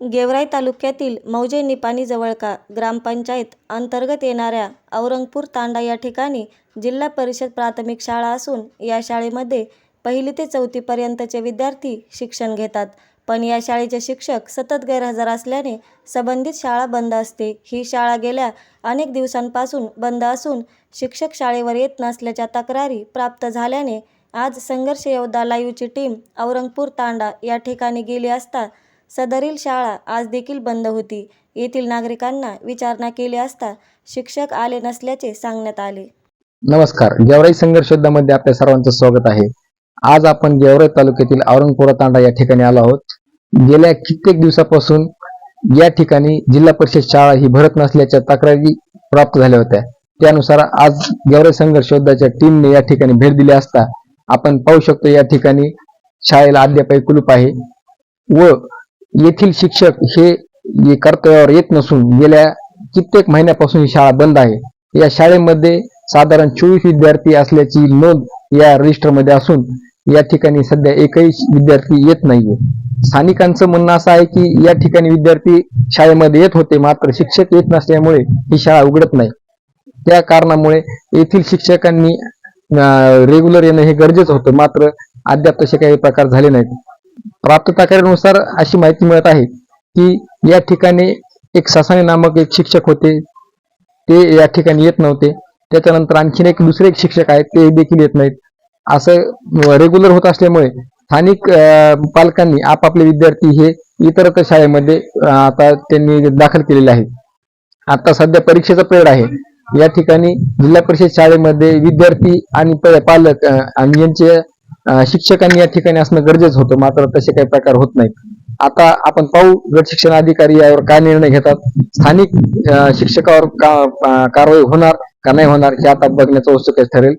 गेवराई तालुक्यातील मौजे निपाणी जवळका ग्रामपंचायत अंतर्गत येणाऱ्या औरंगपूर तांडा या ठिकाणी जिल्हा परिषद प्राथमिक शाळा असून या शाळेमध्ये पहिली ते चौथीपर्यंतचे विद्यार्थी शिक्षण घेतात. पण या शाळेचे शिक्षक सतत गैरहजर असल्याने संबंधित शाळा बंद असते. ही शाळा गेल्या अनेक दिवसांपासून बंद असून शिक्षक शाळेवर येत नसल्याच्या तक्रारी प्राप्त झाल्याने आज संघर्ष योद्धा लाईव्हची टीम औरंगपूर तांडा या ठिकाणी गेली असता सदरील शाळा आज देखील बंद होती. येथील नागरिकांना विचारणा केली असता शिक्षक आले नसल्याचे सांगण्यात आले. नमस्कार. गेवराई संघर्ष योद्धामध्ये आपल्या सर्वांचं स्वागत आहे. आज आपण गेवराई तालुक्यातील औरंगपुरा तांडा या ठिकाणी आलो आहोत. गेल्या कित्येक दिवसापासून या ठिकाणी जिल्हा परिषद शाळा ही भरत नसल्याच्या तक्रारी प्राप्त झाल्या होत्या. त्यानुसार आज गेवराई संघर्ष योद्धाच्या टीमने या ठिकाणी भेट दिली असता आपण पाहू शकतो या ठिकाणी शाळेला अद्याप कुलूप आहे व येथील शिक्षक हे कर्तव्यावर येत नसून गेल्या कित्येक महिन्यापासून ही शाळा बंद आहे. या शाळेमध्ये साधारण चोवीस विद्यार्थी असल्याची नोंद या रजिस्टरमध्ये असून या ठिकाणी सध्या एकही विद्यार्थी येत नाहीये. स्थानिकांचं म्हणणं असं आहे की या ठिकाणी विद्यार्थी शाळेमध्ये येत होते मात्र शिक्षक येत नसल्यामुळे ही शाळा उघडत नाही. त्या कारणामुळे येथील शिक्षकांनी रेग्युलर येणं हे गरजेचं होतं मात्र अद्याप तसे काही प्रकार झाले नाहीत. प्राप्त तक्रारीनुसार अशी माहिती मिळत आहे की या ठिकाणी एक ससाने नामक एक शिक्षक होते. ते या ठिकाणी येत नव्हते. त्याच्यानंतर आणखीन एक दुसरे एक शिक्षक आहेत ते देखील येत नाहीत. असं रेग्युलर होत असल्यामुळे स्थानिक पालकांनी आपापले विद्यार्थी हे इतरत्र शाळेमध्ये आता त्यांनी दाखल केलेले आहेत. आता सध्या परीक्षेचा पिरियड आहे. या ठिकाणी जिल्हा परिषद शाळेमध्ये विद्यार्थी आणि पालक यांचे शिक्षकांनी या ठिकाणी असणं गरजेचं होतं मात्र तसे काही प्रकार होत नाहीत. आता आपण पाहू गट शिक्षण अधिकारी यावर काय निर्णय घेतात स्थानिक शिक्षकावर का कारवाई होणार का नाही होणार हे आता बघण्याचं उत्सुक ठरेल.